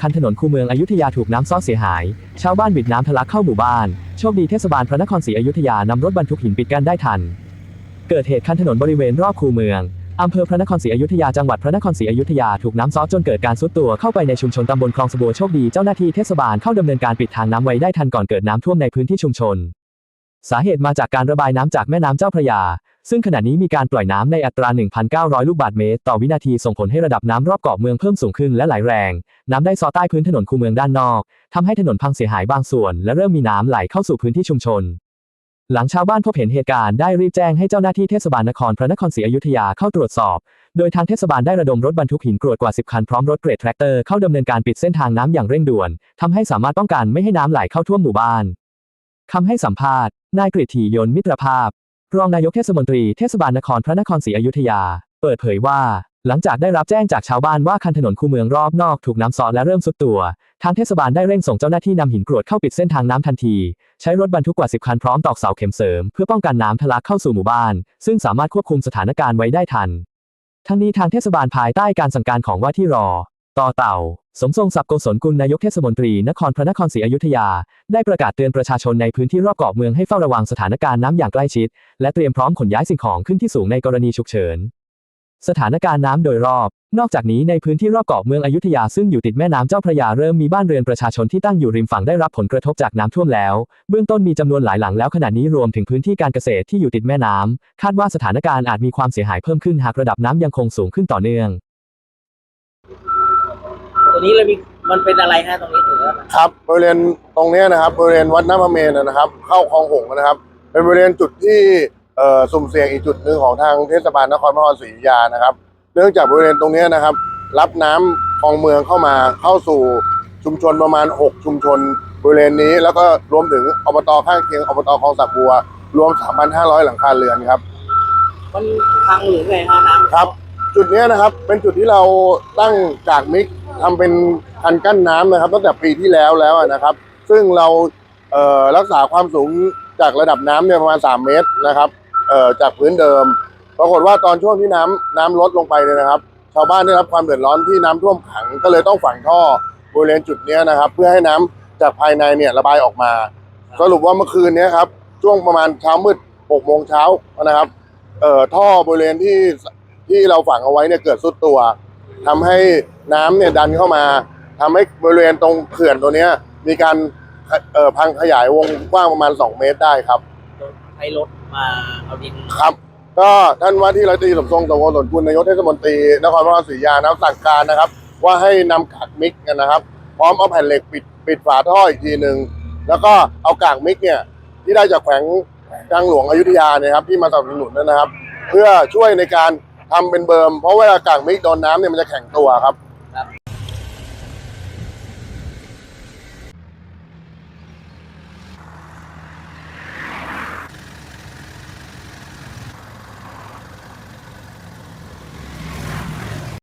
คันถนนคูเมืองอยุธยาถูกน้ำซ้อเสียหาย ชาวบ้านบิดน้ำทะลักเข้าหมู่บ้าน โชคดีเทศบาลพระนครศรีอยุธยานำรถบรรทุกหินปิดกั้นได้ทัน เกิดเหตุคันถนนบริเวณรอบคูเมืองอำเภอพระนครศรีอยุธยาจังหวัดพระนครศรีอยุธยาถูกน้ำซ้อจนเกิดการซุดตัวเข้าไปในชุมชนตำบลคลองสบัวโชคดีเจ้าหน้าที่เทศบาลเข้าดำเนินการปิดทางน้ำไว้ได้ทันก่อนเกิดน้ำท่วมในพื้นที่ชุมชน สาเหตุมาจากการระบายน้ำจากแม่น้ำเจ้าพระยา ซึ่งขณะนี้มีการปล่อยน้ำในอัตรา 1,900 ลูกบาศก์เมตร ต่อวินาทีส่งผลให้ระดับน้ำรอบเกาะเมืองเพิ่มสูงขึ้นและไหลแรง น้ำได้ซอใต้พื้นถนนคูเมืองด้านนอกทำให้ถนนพังเสียหายบางส่วน และเริ่มมีน้ำไหลเข้าสู่พื้นที่ชุมชน หลังชาวบ้านพบเห็นเหตุการณ์ได้รีบแจ้งให้เจ้าหน้าที่เทศบาลนครพระนครศรีอยุธยาเข้าตรวจสอบ โดยทางเทศบาลได้ระดมรถบรรทุกหินกรวดกว่า 10 คันพร้อมรถเกรดแทรกเตอร์เข้าดำเนินการปิดเส้นทางน้ำอย่างเร่งด่วนทำให้สามารถป้องกันไม่ให้น้ำไหลเข้าท่วมหมู่บ้าน คำให้สัมภาษณ์ นายกฤษถียนมิตรภาพ รองนายกเทศมนตรีเทศบาลนครพระนครศรีอยุธยา เปิดเผยว่า หลังจากได้รับแจ้งจากชาวบ้านว่าคันถนนคูเมืองรอบนอกถูกน้ำซอและเริ่มสุดตัว ทางเทศบาลได้เร่งส่งเจ้าหน้าที่นำหินกรวดเข้าปิดเส้นทางน้ำทันที ใช้รถบรรทุกกว่า 10 คันพร้อมตอกเสาเข็มเสริมเพื่อป้องกันน้ำทะลักเข้าสู่หมู่บ้าน ซึ่งสามารถควบคุมสถานการณ์ไว้ได้ทัน ทั้งนี้ทางเทศบาลภายใต้การสั่งการของว่าที่รอ ต่อเต่า สมทรงศักดิ์โกศลกุลนายกเทศมนตรีนครพระนครศรีอยุธยา ได้ประกาศเตือนประชาชนในพื้นที่รอบเกาะเมืองให้เฝ้าระวังสถานการณ์น้ำอย่างใกล้ชิด และเตรียมพร้อมขนย้ายสิ่งของขึ้นที่สูงในกรณีฉุกเฉิน สถานการณ์น้ำโดยรอบ นอกจากนี้ในพื้นที่รอบเกาะเมืองอยุธยาซึ่งอยู่ติดแม่น้ำเจ้าพระยาเริ่มมีบ้านเรือนประชาชนที่ตั้งอยู่ริมฝั่งได้รับผลกระทบจากน้ำท่วมแล้ว เบื้องต้นมีจำนวนหลายหลังแล้วขณะนี้รวมถึงพื้นที่การเกษตรที่อยู่ติดแม่น้ำคาดว่าสถานการณ์อาจมีความเสียหายเพิ่มขึ้นหากระดับน้ำยังคงสูงขึ้นต่อเนื่อง ตัวนี้เลยมีมันเป็นอะไรฮะตรงนี้ถือว่ามันครับบริเวณตรงเนี้ยนะครับบริเวณวัดน้ำพระเมรุนะครับ เข้าคลองหงส์นะครับ เป็นบริเวณจุดที่เอ่อสุ่มเสี่ยงอีกจุดหนึ่งของทางเทศบาลนครพระนครศรีอยุธยานะครับ เนื่องจากบริเวณตรงเนี้ยนะครับ รับน้ำคลองเมืองเข้ามาเข้าสู่ชุมชนประมาณ 6 ชุมชน บริเวณนี้แล้วก็รวมถึงอบตข้างเคียงอบตคลองสักบัว รวม 3,500 หลังคาเรือนครับ มันพังหรือไงฮะน้ำครับ จุดเนี้ยนะครับเป็นจุดที่เราตั้งจากมิก ทำเป็นคันกั้นน้ำนะครับ ตั้งแต่ปีที่แล้วแล้วนะครับ ซึ่งเราเรักษาความสูงจากระดับน้ำเนี่ยประมาณ 3 เมตรนะครับจากพื้นเดิม ปรากฏว่าตอนช่วงที่น้ำน้ำลดลงไปเนี่ยนะครับ ชาวบ้านได้รับความเดือดร้อนที่น้ำท่วมขังก็เลยต้องฝังท่อบริเวณจุดนี้นะครับ เพื่อให้น้ำจากภายในเนี่ยระบายออกมา สรุปว่าเมื่อคืนนี้ครับช่วงประมาณเช้ามืด6โมงเช้านะครับท่อบริเวณที่ที่เราฝังเอาไว้เนี่ยเกิดสุดตัว ทำให้น้ำเนี่ยดันเข้ามาทำให้บริเวณตรงเขื่อนตัวเนี้ย มีการเอ่อพังขยายวงกว้างประมาณ 2 เมตรได้ครับใช้รถมาเอาดินครับ ก็ท่านว่าที่ร้อยตรีสมทรงสมโภชนคุณนายกเทศมนตรีนครพระนครศรีอยุธยานะครับสั่งการนะครับ ว่าให้นำกากมิกกันนะครับ พร้อมเอาแผ่นเหล็กปิดปิดฝาท่ออีกทีหนึ่งแล้วก็เอากากมิกเนี่ยที่ได้จากแขวงทางหลวงอยุธยาเนี่ยครับที่มาสนับสนุนนะครับ เพื่อช่วยในการ ทำเป็นเบิร์มเพราะเวลากากมิกโดนน้ำเนี่ยมันจะแข็งตัวครับ